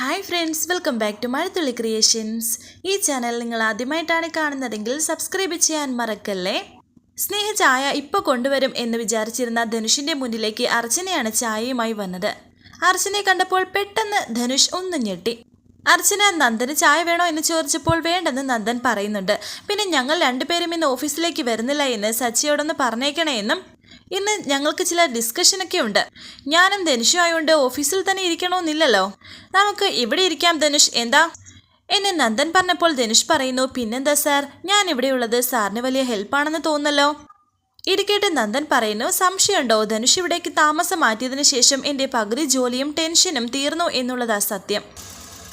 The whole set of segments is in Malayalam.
Hi friends welcome back to Mazhathulli creations ഈ ചാനൽ നിങ്ങൾ ആദ്യമായിട്ടാണ് കാണുന്നതെങ്കിൽ സബ്സ്ക്രൈബ് ചെയ്യാൻ മറക്കല്ലേ? സ്നേഹ ചായ ഇപ്പോൾ കൊണ്ടുവരും എന്ന് വിചാരിച്ചിരുന്ന ധനുഷിന്റെ മുന്നിലേക്ക് അർച്ചനയാണ് ചായയുമായി വന്നത്. അർച്ചനയെ കണ്ടപ്പോൾ പെട്ടെന്ന് ധനുഷ് ഒന്ന് ഞെട്ടി. അർച്ചന നന്ദന് ചായ വേണോ? എന്ന് ചോദിച്ചപ്പോൾ വേണ്ടെന്ന് നന്ദൻ പറയുന്നുണ്ട്. പിന്നെ ഞങ്ങൾ രണ്ടുപേരും ഇന്ന് ഓഫീസിലേക്ക് വരുന്നില്ല എന്ന് സച്ചിയോടൊന്ന് പറഞ്ഞേക്കണേ എന്നും ഇന്ന് ഞങ്ങൾക്ക് ചില ഡിസ്കഷനൊക്കെ ഉണ്ട്. ഞാനും ധനുഷും ആയതുകൊണ്ട് ഓഫീസിൽ തന്നെ ഇരിക്കണമെന്നില്ലല്ലോ നമുക്ക് ഇവിടെ ഇരിക്കാം ധനുഷ്. എന്താ? എന്നെ നന്ദൻ പറഞ്ഞപ്പോൾ ധനുഷ് പറയുന്നു പിന്നെന്താ സാർ? ഞാൻ ഇവിടെയുള്ളത് സാറിന് വലിയ ഹെൽപ്പാണെന്ന് തോന്നുന്നല്ലോ. ഇരിക്കട്ടെ നന്ദൻ പറയുന്നു സംശയമുണ്ടോ? ധനുഷ് ഇവിടേക്ക് താമസം മാറ്റിയതിനു ശേഷം എന്റെ പകുതി ജോലിയും ടെൻഷനും തീർന്നു എന്നുള്ളതാ സത്യം.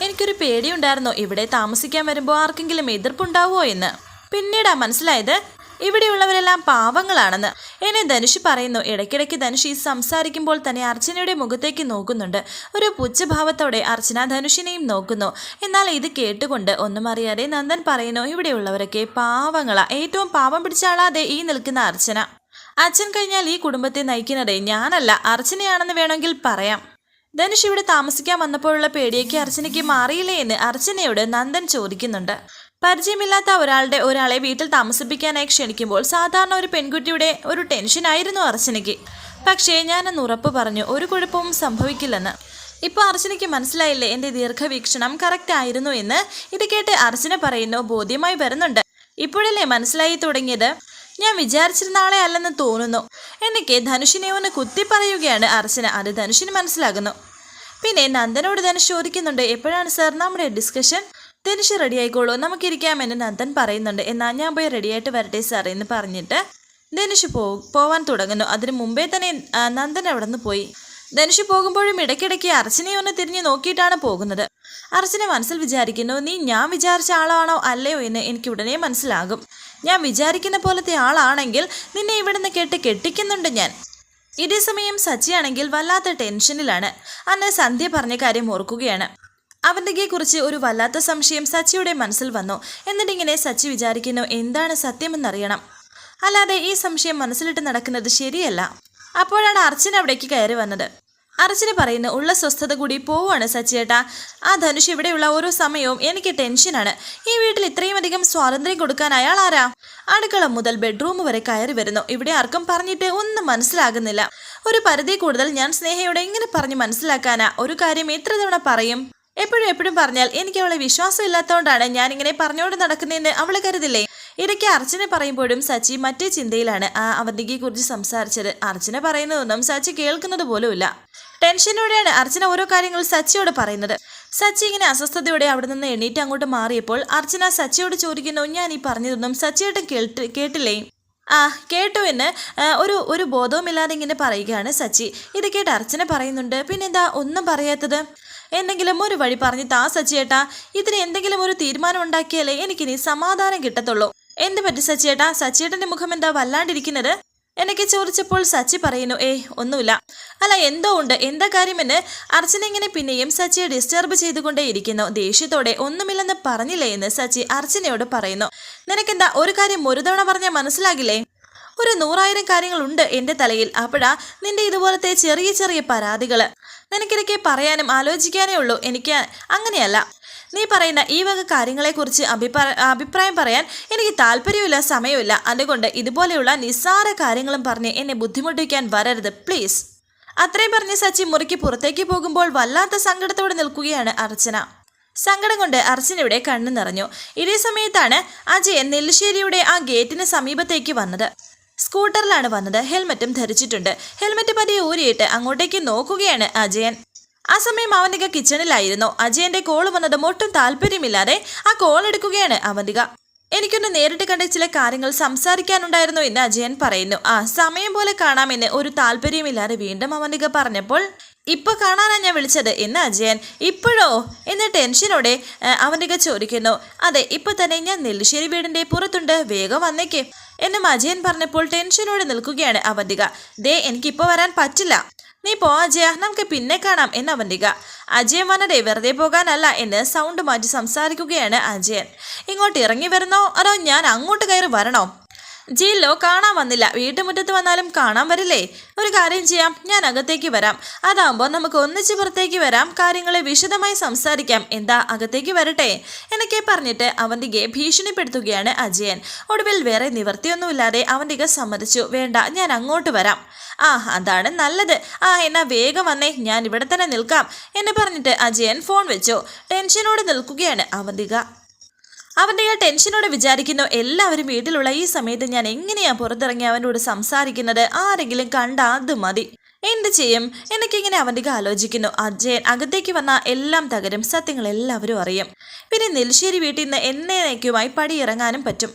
എനിക്കൊരു പേടിയുണ്ടായിരുന്നു ഇവിടെ താമസിക്കാൻ വരുമ്പോൾ ആർക്കെങ്കിലും എതിർപ്പുണ്ടാവുമോ എന്ന്. പിന്നീടാ മനസ്സിലായത് ഇവിടെയുള്ളവരെല്ലാം പാവങ്ങളാണെന്ന്. എന്നെ ധനുഷ് പറയുന്നു. ഇടയ്ക്കിടയ്ക്ക് ധനുഷ് ഈ സംസാരിക്കുമ്പോൾ തന്നെ അർച്ചനയുടെ മുഖത്തേക്ക് നോക്കുന്നുണ്ട്. ഒരു പുച്ഛഭാവത്തോടെ അർച്ചന ധനുഷിനെയും നോക്കുന്നു. എന്നാൽ ഇത് കേട്ടുകൊണ്ട് ഒന്നും അറിയാതെ നന്ദൻ പറയുന്നു ഇവിടെയുള്ളവരൊക്കെ പാവങ്ങളാ. ഏറ്റവും പാവം പിടിച്ചാളാതെ ഈ നിൽക്കുന്ന അർച്ചന. അച്ഛൻ കഴിഞ്ഞാൽ ഈ കുടുംബത്തെ നയിക്കുന്നത് ഞാനല്ല. അർച്ചനയാണെന്ന് വേണമെങ്കിൽ പറയാം. ധനുഷ് ഇവിടെ താമസിക്കാൻ വന്നപ്പോഴുള്ള പേടിയൊക്കെ അർച്ചനയ്ക്ക് മാറിയില്ലേ എന്ന് അർച്ചനയോട് നന്ദൻ ചോദിക്കുന്നുണ്ട്. പരിചയമില്ലാത്ത ഒരാളുടെ ഒരാളെ വീട്ടിൽ താമസിപ്പിക്കാനായി ക്ഷണിക്കുമ്പോൾ സാധാരണ ഒരു പെൺകുട്ടിയുടെ ഒരു ടെൻഷനായിരുന്നു അർച്ചനയ്ക്ക്. പക്ഷേ ഞാനെന്ന് ഉറപ്പ് പറഞ്ഞു ഒരു കുഴപ്പവും സംഭവിക്കില്ലെന്ന്. ഇപ്പോൾ അർച്ചനയ്ക്ക് മനസ്സിലായില്ലേ എന്റെ ദീർഘവീക്ഷണം കറക്റ്റ് ആയിരുന്നു എന്ന്? ഇത് കേട്ട് അർച്ചന പറയുന്നു ബോധ്യമായി വരുന്നുണ്ട്. ഇപ്പോഴല്ലേ മനസ്സിലായി തുടങ്ങിയത്? ഞാൻ വിചാരിച്ചിരുന്ന ആളെ അല്ലെന്ന് തോന്നുന്നു. എനിക്ക് ധനുഷിനെ ഒന്ന് കുത്തി പറയുകയാണ് അർച്ചന. അത് ധനുഷിന് മനസ്സിലാകുന്നു. പിന്നെ നന്ദനോട് ധനുഷ് ചോദിക്കുന്നുണ്ട് എപ്പോഴാണ് സാർ നമ്മുടെ ഡിസ്കഷൻ ധനുഷ് റെഡി ആയിക്കോളൂ നമുക്കിരിക്കാമെന്ന് നന്ദൻ പറയുന്നുണ്ട്. എന്നാൽ ഞാൻ പോയി റെഡിയായിട്ട് വരട്ടെ സാറേ എന്ന് പറഞ്ഞിട്ട് ധനുഷ് പോ പോവാൻ തുടങ്ങുന്നു. അതിന് മുമ്പേ തന്നെ നന്ദൻ അവിടെ നിന്ന് പോയി. ധനുഷ് പോകുമ്പോഴും ഇടയ്ക്കിടയ്ക്ക് അർച്ചനെ ഒന്ന് തിരിഞ്ഞു നോക്കിയിട്ടാണ് പോകുന്നത്. അർച്ചന മനസ്സിൽ വിചാരിക്കുന്നു നീ ഞാൻ വിചാരിച്ച ആളാണോ അല്ലയോ എന്ന് എനിക്ക് ഉടനെ മനസ്സിലാകും. ഞാൻ വിചാരിക്കുന്ന പോലത്തെ ആളാണെങ്കിൽ നിന്നെ ഇവിടുന്ന് കേട്ട് കെട്ടിക്കുന്നുണ്ട് ഞാൻ. ഇതേ സമയം സച്ചിയാണെങ്കിൽ വല്ലാത്ത ടെൻഷനിലാണ്. അന്ന് സന്ധ്യ പറഞ്ഞ കാര്യം ഓർക്കുകയാണ്. അവന്റെ കുറിച്ച് ഒരു വല്ലാത്ത സംശയം സച്ചിയുടെ മനസ്സിൽ വന്നു. എന്നിട്ടിങ്ങനെ സച്ചി വിചാരിക്കുന്നു എന്താണ് സത്യമെന്നറിയണം. അല്ലാതെ ഈ സംശയം മനസ്സിലിട്ട് നടക്കുന്നത് ശരിയല്ല. അപ്പോഴാണ് അർച്ചന അവിടേക്ക് കയറി വന്നത്. അർച്ചന പറയുന്നു ഉള്ള സ്വസ്ഥത കൂടി പോവാണ് സച്ചിയേട്ടാ. ആ ധനുഷ് ഇവിടെയുള്ള ഓരോ സമയവും എനിക്ക് ടെൻഷനാണ്. ഈ വീട്ടിൽ ഇത്രയും അധികം സ്വാതന്ത്ര്യം കൊടുക്കാൻ അയാൾ ആരാ? അടുക്കള മുതൽ ബെഡ്റൂം വരെ കയറി വരുന്നു. ഇവിടെ ആർക്കും പറഞ്ഞിട്ട് ഒന്നും മനസ്സിലാകുന്നില്ല. ഒരു പരിധി കൂടുതൽ ഞാൻ സ്നേഹയോടെ എങ്ങനെ പറഞ്ഞ് മനസ്സിലാക്കാനാ? ഒരു കാര്യം എത്ര തവണ പറയും? എപ്പോഴും എപ്പോഴും പറഞ്ഞാൽ എനിക്ക് അവളെ വിശ്വാസം ഇല്ലാത്തതുകൊണ്ടാണ് ഞാൻ ഇങ്ങനെ പറഞ്ഞുകൊണ്ട് നടക്കുന്നതെന്ന് അവൾ കരുതില്ലേ? ഇടയ്ക്ക് അർച്ചന പറയുമ്പോഴും സച്ചി മറ്റേ ചിന്തയിലാണ് ആ അവന്തികയെ കുറിച്ച് സംസാരിച്ചത്. അർച്ചന പറയുന്നതൊന്നും സച്ചി കേൾക്കുന്നത് പോലുമില്ല. ടെൻഷനോടെയാണ് അർച്ചന ഓരോ കാര്യങ്ങൾ സച്ചിയോട് പറയുന്നത്. സച്ചി ഇങ്ങനെ അസ്വസ്ഥതയോടെ അവിടെ നിന്ന് എണീറ്റ് അങ്ങോട്ട് മാറിയപ്പോൾ അർച്ചന സച്ചിയോട് ചോദിക്കുന്നു ഞാൻ ഈ പറഞ്ഞതൊന്നും സച്ചിയോട്ട് കേട്ട് കേട്ടില്ലേ? ആ കേട്ടു എന്ന് ആ, ഒരു ഒരു ബോധവുമില്ലാതെ ഇങ്ങനെ പറയുകയാണ് സച്ചി. ഇത് കേട്ട് അർച്ചന പറയുന്നുണ്ട് പിന്നെന്താ ഒന്നും പറയാത്തത്? എന്തെങ്കിലും ഒരു വഴി പറഞ്ഞു താ സച്ചിയേട്ടാ ഇതിന് എന്തെങ്കിലും ഒരു തീരുമാനം ഉണ്ടാക്കിയാലേ എനിക്കിനി സമാധാനം കിട്ടത്തുള്ളൂ. എന്ത് പറ്റി സച്ചിയേട്ടാ സച്ചിയേട്ടന്റെ മുഖം എന്താ വല്ലാണ്ടിരിക്കുന്നത്? എനിക്ക് ചോദിച്ചപ്പോൾ സച്ചി പറയുന്നു ഏയ് ഒന്നുമില്ല. അല്ല എന്തോ ഉണ്ട്? എന്താ കാര്യമെന്ന് അർച്ചന ഇങ്ങനെ പിന്നെയും സച്ചിയെ ഡിസ്റ്റർബ് ചെയ്തുകൊണ്ടേയിരിക്കുന്നു ദേഷ്യത്തോടെ ഒന്നുമില്ലെന്ന് പറഞ്ഞില്ലേ എന്ന് സച്ചി അർച്ചനയോട് പറയുന്നു. നിനക്കെന്താ ഒരു കാര്യം ഒരു തവണ പറഞ്ഞാൽ മനസ്സിലാകില്ലേ? ഒരു നൂറായിരം കാര്യങ്ങളുണ്ട് എന്റെ തലയിൽ. അപ്പോഴാ നിന്റെ ഇതുപോലത്തെ ചെറിയ ചെറിയ പരാതികൾ നിനക്കിടയ്ക്ക് പറയാനും ആലോചിക്കാനേ ഉള്ളൂ. എനിക്ക് അങ്ങനെയല്ല. നീ പറയുന്ന ഈ വക കാര്യങ്ങളെക്കുറിച്ച് അഭിപ്രായ അഭിപ്രായം പറയാൻ എനിക്ക് താല്പര്യമില്ല സമയമില്ല. അതുകൊണ്ട് ഇതുപോലെയുള്ള നിസ്സാര കാര്യങ്ങളും പറഞ്ഞ് എന്നെ ബുദ്ധിമുട്ടിക്കാൻ വരരുത് പ്ലീസ്. അത്രയും പറഞ്ഞ് സച്ചി മുറിക്ക് പുറത്തേക്ക് പോകുമ്പോൾ വല്ലാത്ത സങ്കടത്തോടെ നിൽക്കുകയാണ് അർച്ചന. സങ്കടം കൊണ്ട് അർച്ചനയുടെ കണ്ണു നിറഞ്ഞു. ഇതേ സമയത്താണ് അജയൻ നെല്ലിശ്ശേരിയുടെ ആ ഗേറ്റിന് സമീപത്തേക്ക് വന്നത്. സ്കൂട്ടറിലാണ് വന്നത്. ഹെൽമെറ്റും ധരിച്ചിട്ടുണ്ട്. ഹെൽമെറ്റ് പതിയെ ഊരിയിട്ട് അങ്ങോട്ടേക്ക് നോക്കുകയാണ് അജയൻ. ആ സമയം അവന്തിക കിച്ചണിലായിരുന്നു. അജയന്റെ കോൾ വന്നതും ഒട്ടും താല്പര്യമില്ലാതെ ആ കോൾ എടുക്കുകയാണ് അവന്തിക. എനിക്കൊന്ന് നേരിട്ട് കണ്ട ചില കാര്യങ്ങൾ സംസാരിക്കാനുണ്ടായിരുന്നു എന്ന് അജയൻ പറയുന്നു. ആ സമയം പോലെ കാണാമെന്ന് ഒരു താല്പര്യമില്ലാതെ വീണ്ടും അവന്തിക പറഞ്ഞപ്പോൾ ഇപ്പൊ കാണാനാ ഞാൻ വിളിച്ചത്? എന്ന് അജയൻ ഇപ്പോഴോ? എന്ന് ടെൻഷനോടെ അവന്തിക ചോദിക്കുന്നു. അതെ ഇപ്പൊ തന്നെ ഞാൻ നെല്ലിശ്ശേരി വീടിന്റെ പുറത്തുണ്ട്. വേഗം വന്നേക്ക്. എന്നും അജയൻ പറഞ്ഞപ്പോൾ ടെൻഷനോടെ നിൽക്കുകയാണ് അവന്തിക. ദേ എനിക്കിപ്പോ വരാൻ പറ്റില്ല. നീ പോ അജയ. നമുക്ക് പിന്നെ കാണാം എന്ന് അവന്തിക അജയൻ വന്നതേ വെറുതെ പോകാനല്ല എന്ന് സൗണ്ട് മാറ്റി സംസാരിക്കുകയാണ് അജയൻ. ഇങ്ങോട്ട് ഇറങ്ങി വരുന്നോ? അതോ ഞാൻ അങ്ങോട്ട് കയറി വരണോ? ജില്ലോ കാണാൻ വന്നില്ല. വീട്ടുമുറ്റത്ത് വന്നാലും കാണാൻ വരില്ലേ? ഒരു കാര്യം ചെയ്യാം. ഞാൻ അകത്തേക്ക് വരാം. അതാകുമ്പോൾ നമുക്ക് ഒന്നിച്ച് പുറത്തേക്ക് വരാം. കാര്യങ്ങളെ വിശദമായി സംസാരിക്കാം. എന്താ അകത്തേക്ക് വരട്ടെ? എന്നൊക്കെ പറഞ്ഞിട്ട് അവന്തികയെ ഭീഷണിപ്പെടുത്തുകയാണ് അജയൻ. ഒടുവിൽ വേറെ നിവർത്തിയൊന്നുമില്ലാതെ അവന്തിക സമ്മതിച്ചു. വേണ്ട ഞാൻ അങ്ങോട്ട് വരാം. ആ അതാണ് നല്ലത്. ആ എന്നാ വേഗം വന്നേ. ഞാൻ ഇവിടെ തന്നെ നിൽക്കാം. എന്ന് പറഞ്ഞിട്ട് അജയൻ ഫോൺ വെച്ചു. ടെൻഷനോട് നിൽക്കുകയാണ് അവന്തിക അവന്റെ ആ ടെൻഷനോടെ വിചാരിക്കുന്നു എല്ലാവരും വീട്ടിലുള്ള ഈ സമയത്ത് ഞാൻ എങ്ങനെയാ പുറത്തിറങ്ങി അവനോട് സംസാരിക്കുന്നത്? ആരെങ്കിലും കണ്ട അത് മതി. എന്ത് ചെയ്യും? എനിക്കിങ്ങനെ അവന്റെ ആലോചിക്കുന്നു. അജയൻ അകത്തേക്ക് വന്ന എല്ലാം തകരും സത്യങ്ങൾ എല്ലാവരും അറിയും. പിന്നെ നെൽശ്ശേരി വീട്ടിൽ നിന്ന് എന്നേക്കുമായി പടിയിറങ്ങാനും പറ്റും.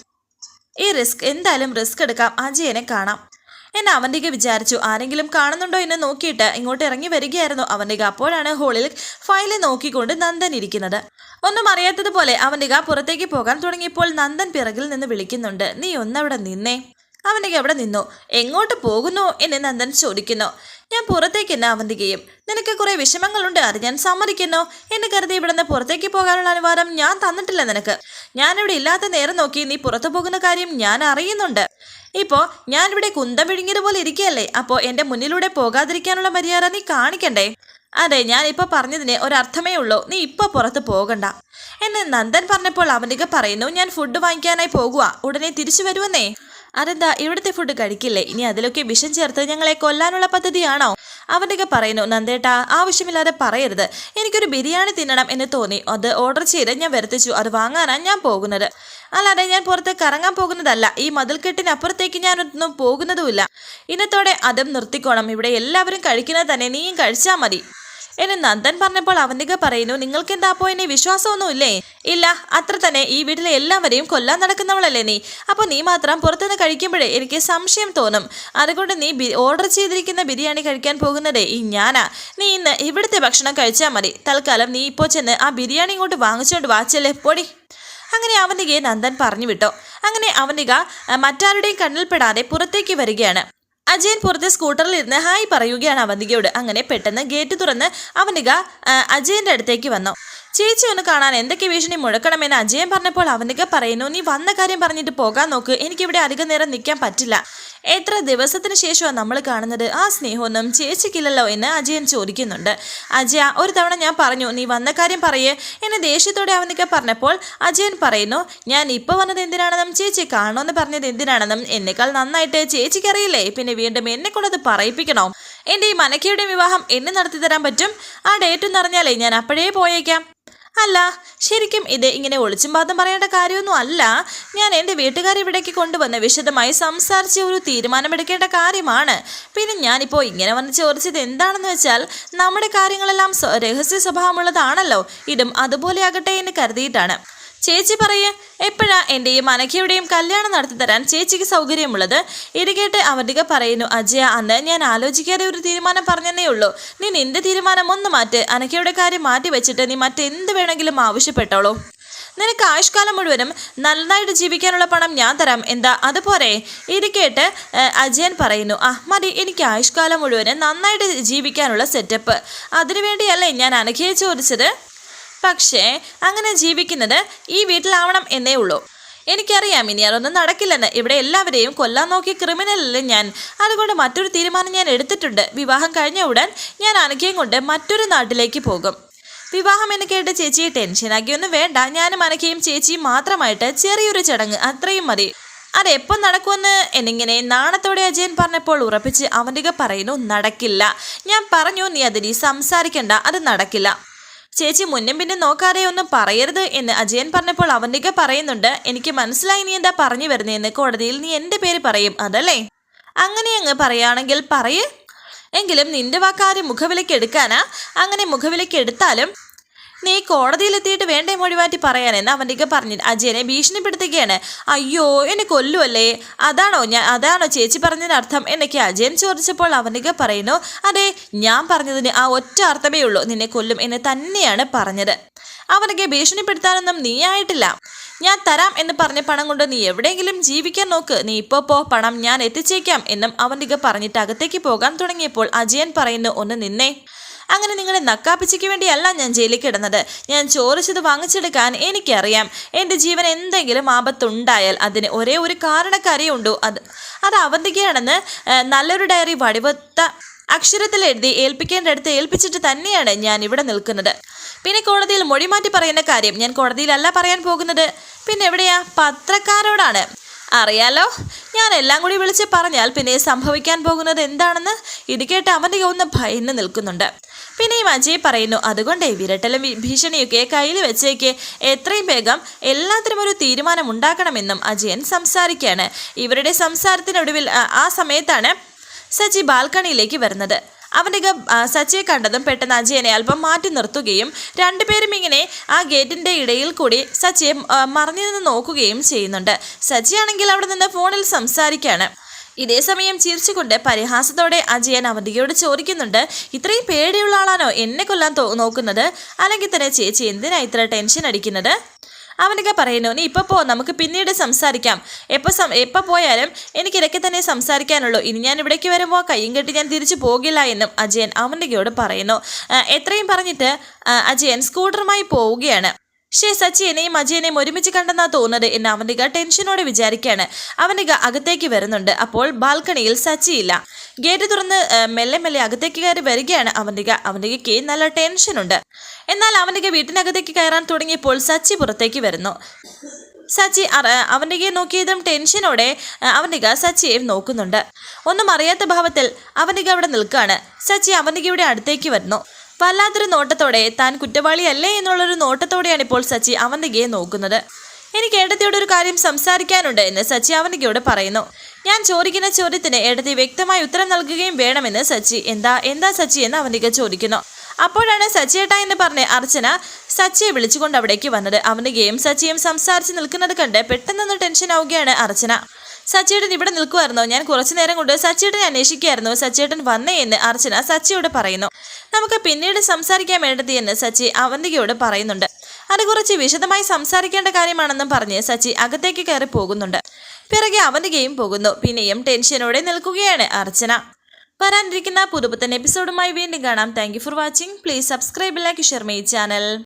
ഈ റിസ്ക് എന്തായാലും റിസ്ക് എടുക്കാം. അജയനെ കാണാം. എന്നെ അവന്തിക വിചാരിച്ചു. ആരെങ്കിലും കാണുന്നുണ്ടോ എന്ന് നോക്കിയിട്ട് ഇങ്ങോട്ട് ഇറങ്ങി വരികയായിരുന്നു അവന്തിക. അപ്പോഴാണ് ഹോളിൽ ഫയൽ നോക്കിക്കൊണ്ട് നന്ദൻ ഇരിക്കുന്നത്. ഒന്നും അറിയാത്തതുപോലെ അവന്തിക പുറത്തേക്ക് പോകാൻ തുടങ്ങിയപ്പോൾ നന്ദൻ പിറകിൽ നിന്ന് വിളിക്കുന്നുണ്ട്. നീ ഒന്നവിടെ നിന്നേ? അവന്തിക അവിടെ നിന്നു. എങ്ങോട്ട് പോകുന്നു? എന്ന് നന്ദൻ ചോദിക്കുന്നു. ഞാൻ പുറത്തേക്ക് എന്നെ അവന്തികയും നിനക്ക് കുറെ വിഷമങ്ങളുണ്ട് അത് ഞാൻ സമ്മതിക്കുന്നു. എന്നെ കരുതി ഇവിടുന്ന് പുറത്തേക്ക് പോകാനുള്ള അനുവാദം ഞാൻ തന്നിട്ടില്ല നിനക്ക്. ഞാനിവിടെ ഇല്ലാത്ത നേരം നോക്കി നീ പുറത്തു പോകുന്ന കാര്യം ഞാൻ അറിയുന്നുണ്ട്. ഇപ്പോൾ ഞാനിവിടെ കുന്തം വിഴുങ്ങിയതുപോലെ ഇരിക്കുകയല്ലേ? അപ്പോൾ എന്റെ മുന്നിലൂടെ പോകാതിരിക്കാനുള്ള മര്യാദ നീ കാണിക്കണ്ടേ? അതെ ഞാൻ ഇപ്പോൾ പറഞ്ഞതിന് ഒരർത്ഥമേ ഉള്ളൂ. നീ ഇപ്പോൾ പുറത്ത് പോകണ്ട. എന്നെ നന്ദൻ പറഞ്ഞപ്പോൾ അവനിക പറയുന്നു ഞാൻ ഫുഡ് വാങ്ങിക്കാനായി പോകുക ഉടനെ തിരിച്ചു വരുമെന്നേ. അതെന്താ ഇവിടുത്തെ ഫുഡ് കഴിക്കില്ലേ? ഇനി അതിലൊക്കെ വിഷം ചേർത്ത് ഞങ്ങളെ കൊല്ലാനുള്ള പദ്ധതിയാണോ? അവന്റെയൊക്കെ പറയുന്നു നന്ദേട്ടാ ആവശ്യമില്ലാതെ പറയരുത്. എനിക്കൊരു ബിരിയാണി തിന്നണം എന്ന് തോന്നി. അത് ഓർഡർ ചെയ്ത് ഞാൻ വരുത്തിച്ചു. അത് വാങ്ങാനാണ് ഞാൻ പോകുന്നത്. അല്ലാതെ ഞാൻ പുറത്ത് കറങ്ങാൻ പോകുന്നതല്ല. ഈ മതിൽക്കെട്ടിനപ്പുറത്തേക്ക് ഞാനൊന്നും പോകുന്നതുമില്ല. ഇന്നത്തോടെ അതും നിർത്തിക്കോണം. ഇവിടെ എല്ലാവരും കഴിക്കുന്നത് തന്നെ നീയും കഴിച്ചാൽ മതി. എന്നെ നന്ദൻ പറഞ്ഞപ്പോൾ അവന്തിക പറയുന്നു നിങ്ങൾക്ക് എന്താ അപ്പോ എന്നെ വിശ്വാസമൊന്നുമില്ലേ? ഇല്ല അത്ര തന്നെ. ഈ വീട്ടിലെ എല്ലാവരെയും കൊല്ലാൻ നടക്കുന്നവളല്ലേ നീ. അപ്പോൾ നീ മാത്രം പുറത്തുനിന്ന് കഴിക്കുമ്പോഴേ എനിക്ക് സംശയം തോന്നും. അതുകൊണ്ട് നീ ഓർഡർ ചെയ്തിരിക്കുന്ന ബിരിയാണി കഴിക്കാൻ പോകുന്നതേ ഈ ഞാനാ. നീ ഇന്ന് ഇവിടുത്തെ ഭക്ഷണം കഴിച്ചാൽ മതി. തൽക്കാലം നീ ഇപ്പോൾ ചെന്ന് ആ ബിരിയാണി ഇങ്ങോട്ട് വാങ്ങിച്ചുകൊണ്ട് വാച്ചല്ലേ പൊടി. അങ്ങനെ അവന്തികയെ നന്ദൻ പറഞ്ഞു വിട്ടോ. അങ്ങനെ അവന്തിക മറ്റാരുടെയും കണ്ണിൽപ്പെടാതെ പുറത്തേക്ക് വരികയാണ്. അജയൻ പുറത്തെ സ്കൂട്ടറിൽ ഇരുന്ന് ഹായ് പറയുകയാണ് അവന്തികയോട്. അങ്ങനെ പെട്ടെന്ന് ഗേറ്റ് തുറന്ന് അവനിക അജയന്റെ അടുത്തേക്ക് വന്നു. ചേച്ചി ഒന്ന് കാണാൻ എന്തൊക്കെ ഭീഷണി മുഴക്കണമെന്ന് അജയൻ പറഞ്ഞപ്പോൾ അവനിക പറയുന്നു നീ വന്ന കാര്യം പറഞ്ഞിട്ട് പോകാൻ നോക്ക്. എനിക്കിവിടെ അധികം നേരം നിൽക്കാൻ പറ്റില്ല. എത്ര ദിവസത്തിന് ശേഷമാണ് നമ്മൾ കാണുന്നത്? ആ സ്നേഹമൊന്നും ചേച്ചിക്കില്ലല്ലോ എന്ന് അജയൻ ചോദിക്കുന്നുണ്ട്. അജയ ഒരു തവണ ഞാൻ പറഞ്ഞു നീ വന്ന കാര്യം പറയേ. എന്നെ ദേഷ്യത്തോടെ അവനൊക്കെ പറഞ്ഞപ്പോൾ അജയൻ പറയുന്നു ഞാൻ ഇപ്പോൾ വന്നത് എന്തിനാണെന്നും ചേച്ചി കാണണമെന്ന് പറഞ്ഞത് എന്തിനാണെന്നും എന്നെക്കാൾ നന്നായിട്ട് ചേച്ചിക്ക് അറിയില്ലേ പിന്നെ വീണ്ടും എന്നെ കൊണ്ടത് പറയിപ്പിക്കണോ? എന്റെ ഈ മനക്കയുടെ വിവാഹം എന്നെ നടത്തി തരാൻ പറ്റും? ആ ഡേറ്റ് എന്ന് അറിഞ്ഞാലേ ഞാൻ അപ്പോഴേ പോയേക്കാം. അല്ല ശരിക്കും ഇത് ഇങ്ങനെ ഒളിച്ചും പാദം പറയേണ്ട കാര്യമൊന്നും അല്ല. ഞാൻ എന്റെ വീട്ടുകാരെ ഇവിടേക്ക് കൊണ്ടുവന്ന് വിശദമായി സംസാരിച്ച് ഒരു തീരുമാനമെടുക്കേണ്ട കാര്യമാണ്. പിന്നെ ഞാനിപ്പോൾ ഇങ്ങനെ വന്ന് ചോദിച്ചത് എന്താണെന്ന് വെച്ചാൽ നമ്മുടെ കാര്യങ്ങളെല്ലാം രഹസ്യ സ്വഭാവമുള്ളതാണല്ലോ. ഇതും അതുപോലെയാകട്ടെ എന്ന് കരുതിയിട്ടാണ്. ചേച്ചി പറയേ എപ്പോഴാ എന്റെയും അനഘയുടെയും കല്യാണം നടത്തി തരാൻ ചേച്ചിക്ക് സൗകര്യമുള്ളത്? ഇടുകേട്ട് കേട്ട് അവന്തിക പറയുന്നു അജയ അന്ന് ഞാൻ ആലോചിക്കാതെ ഒരു തീരുമാനം പറഞ്ഞതേ ഉള്ളൂ. നീ നിന്റെ തീരുമാനം ഒന്ന് മാറ്റ്. അനഘയുടെ കാര്യം മാറ്റി വെച്ചിട്ട് നീ മറ്റെന്ത് വേണമെങ്കിലും ആവശ്യപ്പെട്ടോളൂ. നിനക്ക് ആയുഷ്കാലം മുഴുവനും നന്നായിട്ട് ജീവിക്കാനുള്ള പണം ഞാൻ തരാം. എന്താ? അതുപോലെ ഇത് കേട്ട് അജയൻ പറയുന്നു ആ മതി. എനിക്ക് ആയുഷ്കാലം മുഴുവനും നന്നായിട്ട് ജീവിക്കാനുള്ള സെറ്റപ്പ് അതിനുവേണ്ടിയല്ലേ ഞാൻ അനഘയെ ചോദിച്ചത്? പക്ഷേ അങ്ങനെ ജീവിക്കുന്നത് ഈ വീട്ടിലാവണം എന്നേ ഉള്ളൂ. എനിക്കറിയാം ഇനി അതൊന്നും നടക്കില്ലെന്ന്. ഇവിടെ എല്ലാവരെയും കൊല്ലാൻ നോക്കിയ ക്രിമിനലല്ലേ ഞാൻ. അതുകൊണ്ട് മറ്റൊരു തീരുമാനം ഞാൻ എടുത്തിട്ടുണ്ട്. വിവാഹം കഴിഞ്ഞ ഉടൻ ഞാൻ അനഘയും കൊണ്ട് മറ്റൊരു നാട്ടിലേക്ക് പോകും. വിവാഹം എന്ന് കേട്ട് ചേച്ചിയെ ടെൻഷനാക്കിയൊന്നും വേണ്ട ഞാനും അനഘയും ചേച്ചിയും മാത്രമായിട്ട് ചെറിയൊരു ചടങ്ങ്. അത്രയും മതി. അതെപ്പം നടക്കുമെന്ന്? എന്നിങ്ങനെ നാണത്തോടെ അജയൻ പറഞ്ഞപ്പോൾ ഉറപ്പിച്ച് അവന്റെ പറയുന്നു നടക്കില്ല. ഞാൻ പറഞ്ഞു നീ അതിനി സംസാരിക്കണ്ട. അത് നടക്കില്ല. ചേച്ചി മുന്നും പിന്നെ നോക്കാതെ ഒന്നും പറയരുത് എന്ന് അജയൻ പറഞ്ഞപ്പോൾ അവന്തിക പറയുന്നുണ്ട് എനിക്ക് മനസ്സിലായി നീ എന്താ പറഞ്ഞു വരുന്നതെന്ന് കോടതിയിൽ നീ എന്റെ പേര് പറയും അതല്ലേ? അങ്ങനെ അങ്ങ് പറയുകയാണെങ്കിൽ പറയേ. എങ്കിലും നിന്റെ വാക്കാരും മുഖവിലേക്ക് എടുക്കാനാ? അങ്ങനെ മുഖവിലേക്ക് എടുത്താലും നീ കോടതിയിലെത്തിയിട്ട് വേണ്ടേ മൊഴിമാറ്റി പറയാനെന്ന് അവന്റെ പറഞ്ഞു അജയനെ ഭീഷണിപ്പെടുത്തുകയാണ്. അയ്യോ എന്നെ കൊല്ലുമല്ലേ അതാണോ ഞാൻ അതാണോ ചേച്ചി പറഞ്ഞതിന് അർത്ഥം എന്നൊക്കെ അജയൻ ചോദിച്ചപ്പോൾ അവന്റെ പറയുന്നു അതെ ഞാൻ പറഞ്ഞതിന് ആ ഒറ്റ അർത്ഥമേ ഉള്ളൂ. നിന്നെ കൊല്ലും എന്ന് തന്നെയാണ് പറഞ്ഞത്. അവനൊക്കെ ഭീഷണിപ്പെടുത്താനൊന്നും നീ ആയിട്ടില്ല. ഞാൻ തരാം എന്ന് പറഞ്ഞ പണം കൊണ്ട് നീ എവിടെയെങ്കിലും ജീവിക്കാൻ നോക്ക്. നീ ഇപ്പോൾ പോ പണം ഞാൻ എത്തിച്ചേക്കാം എന്നും അവന്റെ പറഞ്ഞിട്ട് അകത്തേക്ക് പോകാൻ തുടങ്ങിയപ്പോൾ അജയൻ പറയുന്നു ഒന്ന് നിന്നേ. അങ്ങനെ നിങ്ങളെ നക്കാപ്പിച്ചയ്ക്ക് വേണ്ടിയല്ല ഞാൻ ജയിലിൽ കിടന്നത്. ഞാൻ ചോദിച്ചത് വാങ്ങിച്ചെടുക്കാൻ എനിക്കറിയാം. എന്റെ ജീവൻ എന്തെങ്കിലും ആപത്തുണ്ടായാൽ അതിന് ഒരേ ഒരു കാരണക്കാരേ ഉണ്ടോ. അത് അത് അവന്തികയാണെന്ന് നല്ലൊരു ഡയറി വടിവത്ത അക്ഷരത്തിൽ എഴുതി ഏൽപ്പിക്കേണ്ട അടുത്ത് ഏൽപ്പിച്ചിട്ട് തന്നെയാണ് ഞാൻ ഇവിടെ നിൽക്കുന്നത്. പിന്നെ കോടതിയിൽ മൊഴിമാറ്റി പറയുന്ന കാര്യം ഞാൻ കോടതിയിലല്ല പറയാൻ പോകുന്നത്. പിന്നെ എവിടെയാ? പത്രക്കാരോടാണ്. അറിയാലോ? ഞാൻ എല്ലാം കൂടി വിളിച്ച് പറഞ്ഞാൽ പിന്നെ സംഭവിക്കാൻ പോകുന്നത് എന്താണെന്ന് ഇത് കേട്ട് അവന്റെ ഒന്ന് ഭയന്ന് നിൽക്കുന്നുണ്ട്. പിന്നെയും അജയ് പറയുന്നു. അതുകൊണ്ട് വിരട്ടലും ഭീഷണിയൊക്കെ കയ്യിൽ വെച്ചേക്ക്. എത്രയും വേഗം എല്ലാത്തിനും ഒരു തീരുമാനം ഉണ്ടാക്കണമെന്നും അജയൻ സംസാരിക്കുകയാണ് ഇവരുടെ സംസാരത്തിനൊടുവിൽ ആ- സമയത്താണ് സജി ബാൽക്കണിയിലേക്ക് വരുന്നത്. അവന്റെ സച്ചിയെ കണ്ടതും പെട്ടെന്ന് അജയനെ അല്പം മാറ്റി നിർത്തുകയും രണ്ടുപേരും ഇങ്ങനെ ആ ഗേറ്റിന്റെ ഇടയിൽ കൂടി സച്ചിയെ മറഞ്ഞു നിന്ന് നോക്കുകയും ചെയ്യുന്നുണ്ട്. സച്ചിയാണെങ്കിൽ അവിടെ നിന്ന് ഫോണിൽ സംസാരിക്കുകയാണ് ഇതേ സമയം ചിരിച്ചുകൊണ്ട് പരിഹാസത്തോടെ അജയൻ അവന്തികയോട് ചോദിക്കുന്നുണ്ട് ഇത്രയും പേടിയുള്ള ആളാണോ? എന്നെ കൊല്ലാൻ നോക്കുന്നത്? അല്ലെങ്കിൽ തന്നെ ചേച്ചി എന്തിനാ ഇത്ര ടെൻഷൻ അടിക്കുന്നത്? അവനൊക്കെ പറയുന്നു നീ ഇപ്പോൾ പോ നമുക്ക് പിന്നീട് സംസാരിക്കാം. എപ്പോൾ സം എപ്പോൾ പോയാലും എനിക്ക് ഇടയ്ക്ക് തന്നെ സംസാരിക്കാനുള്ളൂ. ഇനി ഞാൻ ഇവിടേക്ക് വരുമ്പോൾ കയ്യും കെട്ടി ഞാൻ തിരിച്ചു പോകില്ല എന്നും അജയൻ അവന്റെയോട് പറയുന്നു. എത്രയും പറഞ്ഞിട്ട് അജയൻ സ്കൂട്ടറുമായി പോവുകയാണ്. ഷേ സച്ചിനെയും അജയനെയും ഒരുമിച്ച് കണ്ടെന്നാ തോന്നുന്നത് എന്ന് അവനിക ടെൻഷനോടെ വിചാരിക്കുകയാണ്. അവനിക അകത്തേക്ക് വരുന്നുണ്ട്. അപ്പോൾ ബാൽക്കണിയിൽ സച്ചിയില്ല ഗേറ്റ് തുറന്ന് മെല്ലെ മെല്ലെ അകത്തേക്ക് കയറി വരികയാണ് അവനിക അവനിക നല്ല ടെൻഷനുണ്ട്. എന്നാൽ അവനിക വീട്ടിനകത്തേക്ക് കയറാൻ തുടങ്ങിയപ്പോൾ സച്ചി പുറത്തേക്ക് വരുന്നു. സച്ചി അവന്തികയെ നോക്കിയതും ടെൻഷനോടെ അവനിക സച്ചിയെയും സച്ചിയെ നോക്കുന്നുണ്ട്. ഒന്നും അറിയാത്ത ഭാവത്തിൽ അവനിക അവിടെ നിൽക്കുകയാണ്. സച്ചി അവനികയുടെ അടുത്തേക്ക് വരുന്നു. വല്ലാത്തൊരു നോട്ടത്തോടെ താൻ കുറ്റവാളിയല്ലേ എന്നുള്ളൊരു നോട്ടത്തോടെയാണ് ഇപ്പോൾ സച്ചി അവന്തികയെ നോക്കുന്നത്. എനിക്ക് ഏടത്തിയോട് ഒരു കാര്യം സംസാരിക്കാനുണ്ട് എന്ന് സച്ചി അവന്തികയോട് പറയുന്നു. ഞാൻ ചോദിക്കുന്ന ചോദ്യത്തിന് ഏടത്തി വ്യക്തമായി ഉത്തരം നൽകുകയും വേണമെന്ന് സച്ചി എന്താ എന്താ സച്ചി എന്ന് അവന്തിക ചോദിക്കുന്നു. അപ്പോഴാണ് സച്ചിയേട്ട എന്ന് പറഞ്ഞ് അർച്ചന സച്ചിയെ വിളിച്ചുകൊണ്ട് അവിടേക്ക് വന്നത്. അവന്തികയും സച്ചിയും സംസാരിച്ച് നിൽക്കുന്നത് കണ്ട് പെട്ടെന്നൊന്ന് ടെൻഷൻ ആവുകയാണ് അർച്ചന. സച്ചിയേട്ടൻ ഇവിടെ നിൽക്കുമായിരുന്നോ? ഞാൻ കുറച്ചു നേരം കൊണ്ട് സച്ചിയേട്ടനെ അന്വേഷിക്കുകയായിരുന്നു. സച്ചിയേട്ടൻ വന്നേ എന്ന് അർച്ചന സച്ചിയോട് പറയുന്നു. നമുക്ക് പിന്നീട് സംസാരിക്കാൻ വേണ്ടത് എന്ന് സച്ചി അവന്തികയോട് പറയുന്നുണ്ട്. അത് കുറച്ച് വിശദമായി സംസാരിക്കേണ്ട കാര്യമാണെന്നും പറഞ്ഞ് സച്ചി അകത്തേക്ക് കയറി പോകുന്നുണ്ട്. പിറകെ അവന്തികയും പോകുന്നു. പിന്നെയും ടെൻഷനോടെ നിൽക്കുകയാണ് അർച്ചന. വരാനിരിക്കുന്ന പുതുപുത്തൻ എപ്പിസോഡുമായി വീണ്ടും കാണാം. Thank for watching please subscribe like share channel